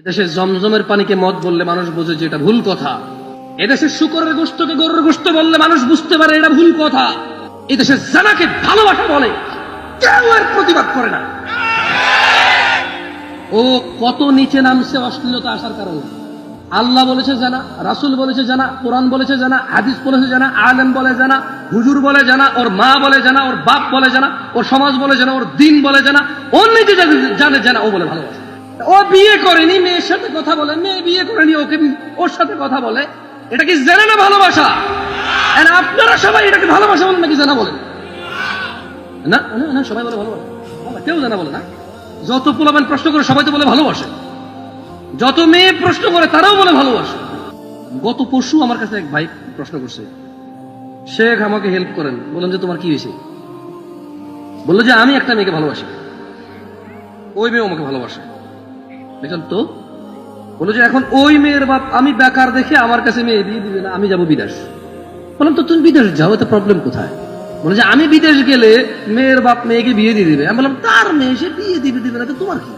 এদেশে জমজমের পানিকে মদ বললে মানুষ বোঝে যে এটা ভুল কথা। এদেশে শুকরের গোস্তকে গরুর গোস্ত বললে মানুষ বুঝতে পারে এটা ভুল কথা। এদেশে জানাকে ভালোবাসা বলে, কেউ এর প্রতিবাদ করে না। ও কত নিচে নামছে অশ্লীলতা আসার কারণে। আল্লাহ বলেছে জানা, রাসুল বলেছে জানা, কোরআন বলেছে জানা, হাদিস বলেছে জানা, আলেম বলে জানা, হুজুর বলে জানা, ওর মা বলে জানা, ওর বাপ বলে জানা, ওর সমাজ বলে জানা, ওর দিন বলে জানা ও নিজে জানে জানা, ও বলে ভালোবাসে। ও বিয়ে করেনি, মেয়ের সাথে কথা বলে, মেয়ে বিয়ে করেনি, ওকে ওর সাথে কথা বলে। এটা কি জানে না ভালোবাসা? আপনারা সবাই এটাকে ভালোবাসা বলেন নাকি জানা বলেন? না না না, সবাই বলে ভালোবাসে। কেউ জানা বলে না। যত পোলাবেন প্রশ্ন করে সবাই তো বলে ভালোবাসে। যত মেয়ে প্রশ্ন করে তারাও বলে ভালোবাসে। গত পরশু আমার কাছে এক ভাই প্রশ্ন করছে, শেখ, আমাকে হেল্প করেন। বললাম যে, তোমার কি হয়েছে? বলল যে, আমি একটা মেয়েকে ভালোবাসি। ওই মেয়ে আমাকে ভালোবাসে। দেখেন তো বলল যে এখন ওই মেয়ের বাপ আমি বেকার দেখে আমার কাছে মেয়ে দিয়ে দিবে না, আমি যাব বিদেশ। বললাম তো, তুমি বিদেশ যাও, এতে প্রবলেম কোথায়? বলে যে আমি বিদেশ গেলে মেয়ের বাপ মেয়েকে বিয়ে দিয়ে দিবে। আমি বললাম, তার মেয়ে, সে বিয়ে দিবে দিবে না তোমার কি?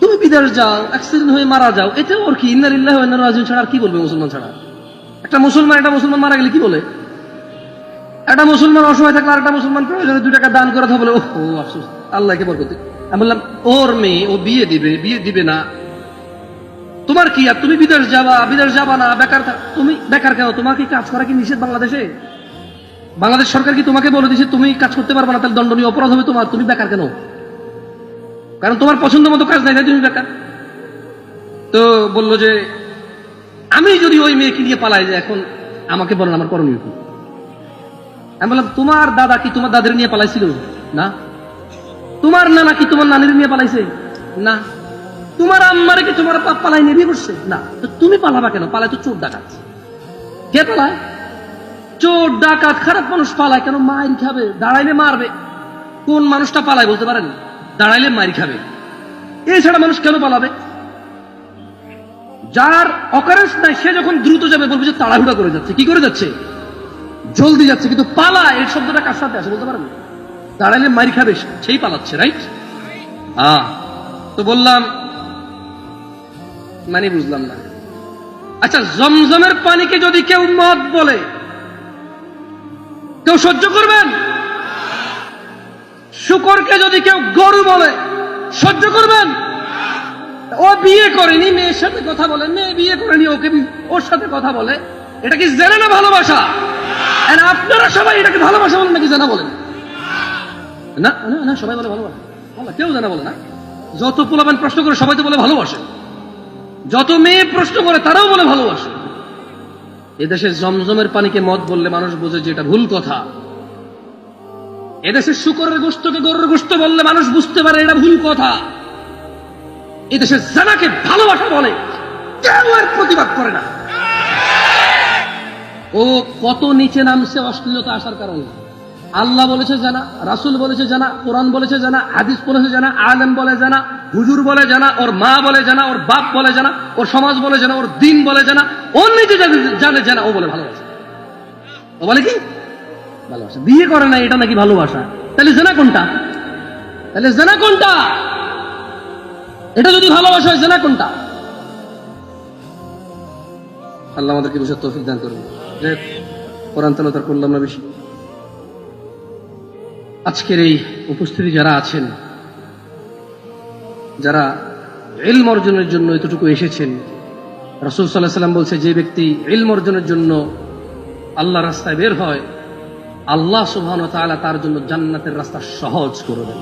তুমি বিদেশ যাও অ্যাক্সিডেন্ট হয়ে মারা যাও, এতে ওর কি? ইন্নারিল্লাহ ইন্নার ছাড়া আর কি বলবে মুসলমান ছাড়া? একটা মুসলমান একটা মুসলমান মারা গেলে কি বলে? একটা মুসলমান অসময় থাকলে আর একটা মুসলমান প্রয়োজনে দুই টাকা দান করে বলে ও আফসোস, আল্লাহকে বরকত। আমি বললাম, ওর মেয়ে, ও বিয়ে দিবে বিয়ে দিবে না। তোমার কি আর, তুমি বিদেশ যাবা বিদেশ যাবা না, বেকার তুমি বেকার কেন? তোমার কি কাজ করা কি নিষেধ বাংলাদেশে? বাংলাদেশ সরকার কি তোমাকে বলে দিছে, তুমি কাজ করতে পারবে না, তাহলে দণ্ডনীয় অপরাধ হবে তোমার, তুমি বেকার কেন? কারণ তোমার পছন্দ মতো কাজ নাই তুমি বেকার। তো বলল যে, আমি যদি ওই মেয়েকে নিয়ে পালাই যে এখন আমাকে বলেন আমার করণীয় কি? আমি বললাম, তোমার দাদা কি তোমার দাদের নিয়ে পালাইছিল? না? তোমার নানা কি তোমার নানির নিয়ে পালাইছে? না। তোমার আম্মারে কি তোমার বাপ পালাই নিয়ে করছে? না। তো তুমি পালাবা কেন? পালায় তো চোর ডাকাত। কে পালায়? চোর, ডাকাত, খারাপ মানুষ পালায় কেন? মাইর খাবে, দাঁড়াইলে মারবে। কোন মানুষটা পালায় বলতে পারেন? দাঁড়াইলে মাইর খাবে। এছাড়া মানুষ কেন পালাবে? যার অকারেন্স নাই, সে যখন দ্রুত যাবে, বলবে যে তাড়াহুড়া করে যাচ্ছে। কি করে যাচ্ছে? জলদি যাচ্ছে, কিন্তু পালা এই শব্দটা কার সাথে আসে বলতে পারেন? দাঁড়াইলে মারি খাবে, সেই পালাচ্ছে রাইট হ্যাঁ তো বললাম মানে বুঝলাম না। আচ্ছা জমজমের পানিকে যদি কেউ মদ বলে, কেউ সহ্য করবেন? শুকরকে যদি কেউ গরু বলে, সহ্য করবেন? ও বিয়ে করেনি, মেয়ের সাথে কথা বলে, মেয়ে বিয়ে করেনি, ওকে ওর সাথে কথা বলে। এটা কি জেনে না ভালোবাসা? আপনারা সবাই এটাকে ভালোবাসা বলেন নাকি জানা বলেন? না না না, সবাই বলে ভালোবাসে কেউ জানা বলে না। যত প্রশ্ন করে, সবাই তো বলে ভালোবাসে। যত মেয়ে প্রশ্ন করে, তারাও বলে ভালোবাসে। এদেশে জমজমের পানিকে মদ বললে মানুষ বোঝে যে এটা ভুল কথা। এদেশে শুকরের গোস্তকে গরুর গোস্ত বললে মানুষ বুঝতে পারে এটা ভুল কথা। এদেশে জানাকে ভালোবাসা বলে, কেউ এর প্রতিবাদ করে না। ও কত নিচে নামছে অশ্লীলতা আসার কারণে। আল্লাহ বলেছে জানা, রাসুল বলেছে জানা, কোরআন বলেছে জানা, হাদিস বলেছে জানা, আলেম বলে জানা, হুজুর বলে জানা, ওর মা বলে জানা, ওর বাপ বলে জানা, ওর সমাজ বলে জানা, ওর দিন বলে জানা ও নিজে জানে- জানে ও বলে ভালোবাসা। ও বলে কি? ভালোবাসা। বিয়ে করে না এটা নাকি ভালোবাসা। তাহলে জানা কোনটা? তাহলে জানা কোনটা? এটা যদি ভালোবাসা হয়, জানা কোনটা? আল্লাহ আমাদেরকে বুঝার তৌফিক দান করবে যে কোরআন তালাতার করলাম না বেশি। আজকের এই উপস্থিতি যারা আছেন, যারা ইলম অর্জনের জন্য এতটুকু এসেছেন, রসুল সাল্লাহ সাল্লাম বলছে, যে ব্যক্তি ইলম অর্জনের জন্য আল্লাহ রাস্তায় বের হয়, আল্লাহ সুবহান তাআলা তার জন্য জান্নাতের রাস্তা সহজ করে দেন।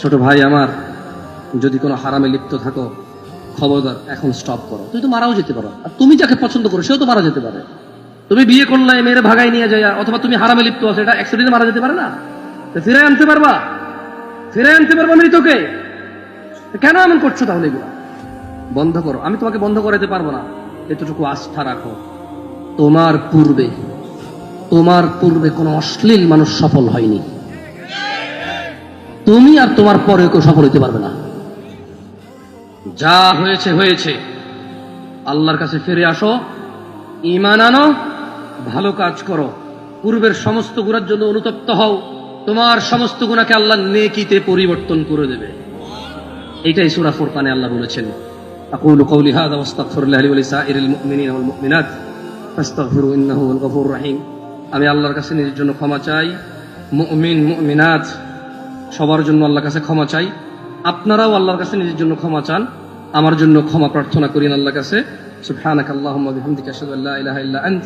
ছোট ভাই আমার, যদি কোনো হারামে লিপ্ত থাকো, খবরদার, এখন স্টপ করো। তুই তো মারাও যেতে পারো। আর তুমি যাকে পছন্দ করো, সেও তো মারা যেতে পারে। তুমি বিয়ে করলে মেয়ের ভাগাই নিয়ে যায় অথবা তুমি হারামে লিপ্ত আছো, এটা অ্যাক্সিডেন্টে মারা যেতে পারে না? ফিরে আনতে পারবা? ফিরে আনতে পারবা মৃতকে? কেন এমন করছ তাহলে এগুলো? বন্ধ করো। আমি তোমাকে বন্ধ করাতে পারব না। এতটুকু আস্থা রাখো। তোমার পূর্বে তোমার পূর্বে কোনো অশ্লীল মানুষ সফল হয়নি। তুমি আর তোমার পরে কেউ সফল হইতে পারবে না। যা হয়েছে হয়েছে। আল্লাহর কাছে ফিরে আসো ইমান আনো ভালো কাজ করো পূর্বের সমস্ত গুণার জন্য অনুতপ্ত হও তোমার সমস্ত গুণাকে আল্লাহ নেকিতে পরিবর্তন করে দেবে এটাই সূরা ফুরকানে আল্লাহ বলেছেন أقول قولي هذا واستغفر الله لي ولسائر المؤمنين والمؤمنات فاستغفروا إنه هو الغفور الرحيم আমি আল্লাহর কাছে নিজের জন্য ক্ষমা চাই মুমিন মুমিনাত সবার জন্য আল্লাহর কাছে ক্ষমা চাই আপনারাও আল্লাহর কাছে নিজের জন্য ক্ষমা চান আমার জন্য ক্ষমা প্রার্থনা করেন আল্লাহর কাছে সুবহানাক আল্লাহুম্মা বিহামদিকা আশহাদু আল্লা ইলাহা ইল্লা আনত